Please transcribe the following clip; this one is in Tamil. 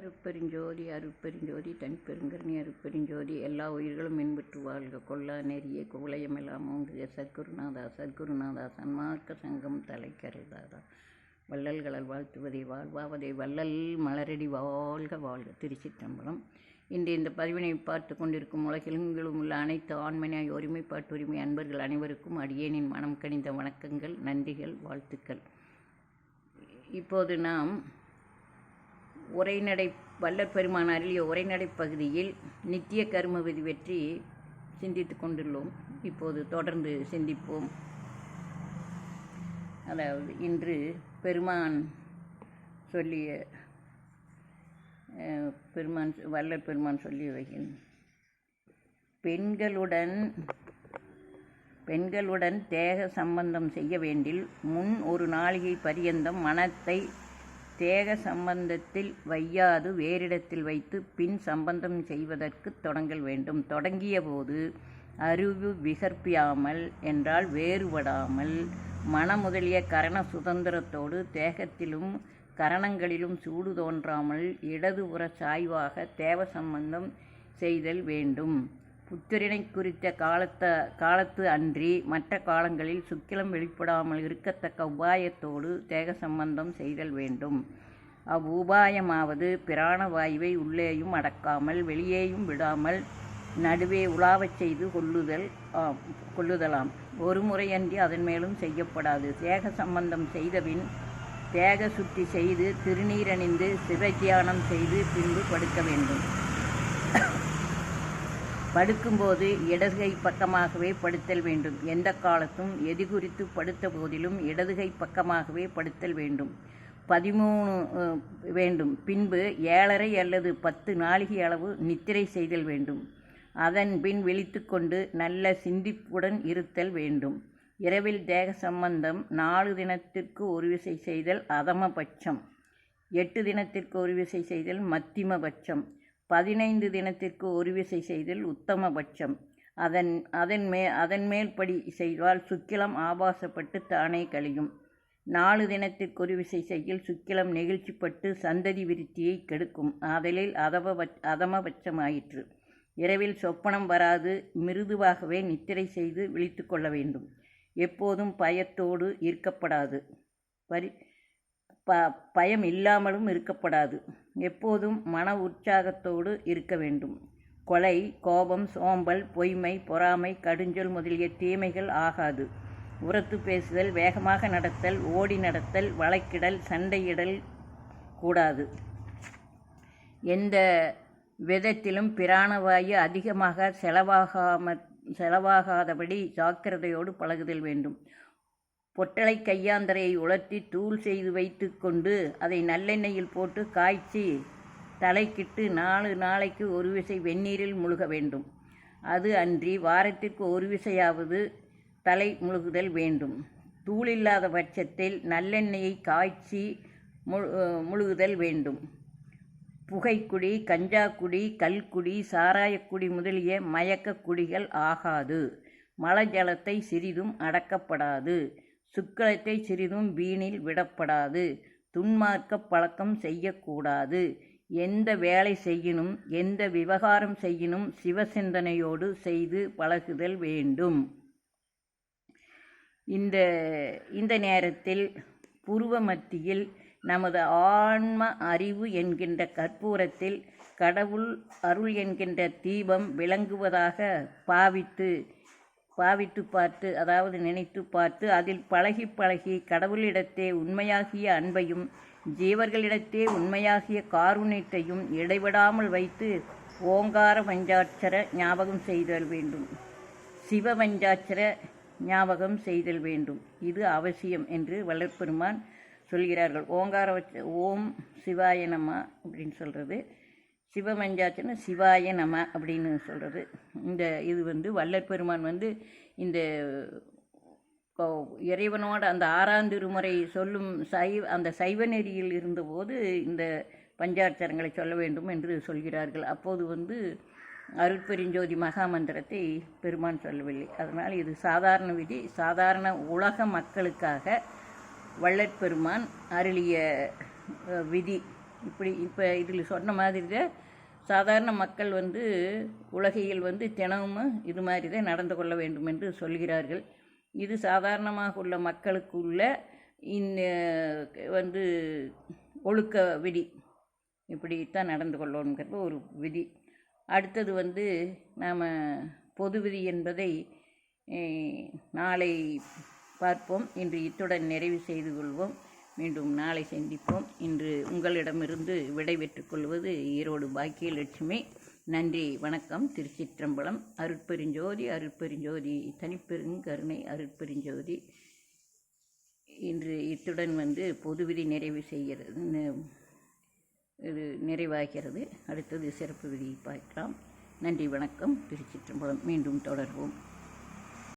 அருட்பெருஞ்சோதி அருட்பெருஞ்சோதி தனிப்பெருங்கருணி அருட்பெருஞ்சோதி எல்லா உயிர்களும் மின்பற்று வாழ்க. கொல்லா நெறிய குவலயமெல்லாம் ஓங்குக. சத்குருநாதா சத்குருநாதா சன்மார்க்க சங்கம் தலைக்கருதாதா வள்ளல்களால் வாழ்த்துவதை வாழ்வாவதை. வள்ளல் மலரடி வாழ்க வாழ்க. திருச்சிற்றம்பலம். இன்று இந்த பதிவினை பார்த்து கொண்டிருக்கும் உலகெங்கிலும் உள்ள அனைத்து ஆண்மனையாய் ஒருமைப்பாட்டு உரிமை அன்பர்கள் அனைவருக்கும் அடியேனின் மனம் கனிந்த வணக்கங்கள் நன்றிகள் வாழ்த்துக்கள். இப்போது நாம் உரைநடை வல்லற் பெருமான் அருளிய உரைநடை பகுதியில் நித்திய கர்ம விதி பற்றி சிந்தித்து கொண்டுள்ளோம். இப்போது தொடர்ந்து சிந்திப்போம். அதாவது இன்று பெருமான் சொல்லிய பெருமான் வல்லற் பெருமான் சொல்லிய வகையில் பெண்களுடன் பெண்களுடன் தேக சம்பந்தம் செய்ய வேண்டில் முன் ஒரு நாளிகை பரியந்தம் மனத்தை தேக சம்பந்தத்தில் வையாது வேறிடத்தில் வைத்து பின் சம்பந்தம் செய்வதற்கு தொடங்கல் வேண்டும். தொடங்கிய போது அறிவு விகற்பியாமல் என்றால் வேறுபடாமல் மன முதலிய கரண சுதந்திரத்தோடு தேகத்திலும் கரணங்களிலும் சூடு தோன்றாமல் இடதுபுற சாய்வாக தேவ சம்பந்தம் செய்தல் வேண்டும். புத்திரனை குறித்த காலத்த காலத்து அன்றி மற்ற காலங்களில் சுக்கிலம் வெளிப்படாமல் இருக்கத்தக்க உபாயத்தோடு தேக சம்பந்தம் செய்தல் வேண்டும். அவ்வுபாயமாவது பிராணவாயுவை உள்ளேயும் அடக்காமல் வெளியேயும் விடாமல் நடுவே உலாவச் செய்து கொள்ளுதல் கொள்ளுதலாம். ஒரு முறையன்றி அதன் மேலும் செய்யப்படாது. தேக சம்பந்தம் செய்தபின் தேக சுத்தி செய்து திருநீரணிந்து சிவத்தியானம் செய்து பின்பு படுக்க வேண்டும். படுக்கும்போது இடதுகை பக்கமாகவே படுத்தல் வேண்டும். எந்த காலத்தும் எது குறித்து படுத்த போதிலும் இடதுகை பக்கமாகவே படுத்தல் வேண்டும். பதிமூணு வேண்டும். பின்பு ஏழரை அல்லது பத்து நாளிகை அளவு நித்திரை செய்தல் வேண்டும். அதன் பின் விழித்துக்கொண்டு நல்ல சிந்திப்புடன் இருத்தல் வேண்டும். இரவில் தேக சம்பந்தம் நாலு தினத்திற்கு ஒரு விசை செய்தல் அதமபட்சம். எட்டு தினத்திற்கு ஒரு விசை செய்தல் மத்திமபட்சம் பதினைந்து தினத்திற்கு ஒரு விசை செய்தல் உத்தமபட்சம். அதன் அதன் மே அதன் மேல்படி செய்தால் சுக்கிலம் ஆபாசப்பட்டு தானே கழியும். நாலு தினத்திற்கு ஒரு விசை செய்யில் சுக்கிலம் நெகிழ்ச்சிப்பட்டு சந்ததி விருத்தியை கெடுக்கும். ஆதலில் அதவ அதமபட்சமாயிற்று. இரவில் சொப்பனம் வராது மிருதுவாகவே நித்திரை செய்து விழித்து கொள்ள வேண்டும். எப்போதும் பயத்தோடு இருக்கப்படாது. பரி ப பயம் இல்லாமலும் இருக்கப்படாது. எப்போதும் மன உற்சாகத்தோடு இருக்க வேண்டும். கொலை கோபம் சோம்பல் பொய்மை பொறாமை கடுஞ்சொல் முதலிய தீமைகள் ஆகாது. உரத்து பேசுதல் வேகமாக நடத்தல் ஓடி நடத்தல் வழக்கிடல் சண்டையிடல் கூடாது. எந்த விதத்திலும் பிராணவாயு அதிகமாக செலவாகாம செலவாகாதபடி ஜாக்கிரதையோடு பழகுதல் வேண்டும். பொட்டலை கையாந்தரையை உலர்த்தி தூள் செய்து வைத்து கொண்டு அதை நல்லெண்ணெயில் போட்டு காய்ச்சி தலைக்கிட்டு நாலு நாளைக்கு ஒரு விசை வெந்நீரில் முழுக வேண்டும். அது அன்றி வாரத்திற்கு ஒரு விசையாவது தலை முழுகுதல் வேண்டும். தூள் இல்லாத பட்சத்தில் நல்லெண்ணெயை காய்ச்சி முழு முழுகுதல் வேண்டும். புகைக்குடி கஞ்சாக்குடி கல்குடி சாராயக்குடி முதலிய மயக்க குடிகள் ஆகாது. மலஜலத்தை சிறிதும் அடக்கப்படாது. சுக்களத்தை சிறிதும் வீணில் விடப்படாது. துன்மார்க்க பழக்கம் செய்யக்கூடாது. எந்த வேலை செய்யினும் எந்த விவகாரம் செய்யினும் சிவசிந்தனையோடு செய்து பழகுதல் வேண்டும். இந்த இந்த நேரத்தில் புருவ மத்தியில் நமது ஆன்ம அறிவு என்கின்ற கற்பூரத்தில் கடவுள் அருள் என்கின்ற தீபம் விளங்குவதாக பாவித்து பாவித்து பார்த்து அதாவது நினைத்து பார்த்து அதில் பழகி பழகி கடவுளிடத்தே உண்மையாகிய அன்பையும் ஜீவர்களிடத்தே உண்மையாகிய காருண்யத்தையும் இடைவிடாமல் வைத்து ஓங்கார பஞ்சாட்சர ஞாபகம் செய்தல் வேண்டும். சிவ பஞ்சாட்சர ஞாபகம் செய்தல் வேண்டும். இது அவசியம் என்று வளர்ப்பெருமான் சொல்கிறார்கள். ஓங்கார வச்ச ஓம் சிவாயனம்மா அப்படின்னு சொல்கிறது சிவமஞ்சாச்சன சிவாய நம அப்படின்னு சொல்கிறது இந்த இது வந்து வள்ளற் பெருமான் வந்து இந்த கோ- இறைவனோட அந்த ஆறாம் திருமுறை சொல்லும் சைவ அந்த சைவ நெறியில் இருந்தபோது இந்த பஞ்சாட்சரங்களை சொல்ல வேண்டும் என்று சொல்கிறார்கள். அப்போது வந்து அருட்பெருஞ்சோதி மகாமந்திரத்தை பெருமான் சொல்லவில்லை. அதனால் இது சாதாரண விதி. சாதாரண உலக மக்களுக்காக வள்ளற்பெருமான் அருளிய விதி. இப்படி இப்போ இதில் சொன்ன மாதிரி தான் சாதாரண மக்கள் வந்து உலகையில் வந்து தினமும் இது மாதிரி தான் நடந்து கொள்ள வேண்டும் என்று சொல்கிறார்கள். இது சாதாரணமாக உள்ள மக்களுக்குள்ள இந்த வந்து ஒழுக்க விதி. இப்படித்தான் நடந்து கொள்ளணுங்கிறது ஒரு விதி. அடுத்தது வந்து நாம் பொது விதி என்பதை நாளை பார்ப்போம். இன்று இத்துடன் நிறைவு செய்து கொள்வோம். மீண்டும் நாளை சந்திப்போம். இன்று உங்களிடமிருந்து விடைபெற்றுக் கொள்வது ஈரோடு பாக்கியலட்சுமி. நன்றி வணக்கம். திருச்சிற்றம்பலம் அருட்பெருஞ்சோதி அருட்பெருஞ்சோதி தனிப்பெருங்கருணை அருட்பெருஞ்சோதி. இன்று இத்துடன் வந்து பொது விதி நிறைவு செய்கிறது இது நிறைவாகிறது. அடுத்தது சிறப்பு விதியை பார்க்கலாம். நன்றி வணக்கம். திருச்சிற்றம்பலம். மீண்டும் தொடர்வோம்.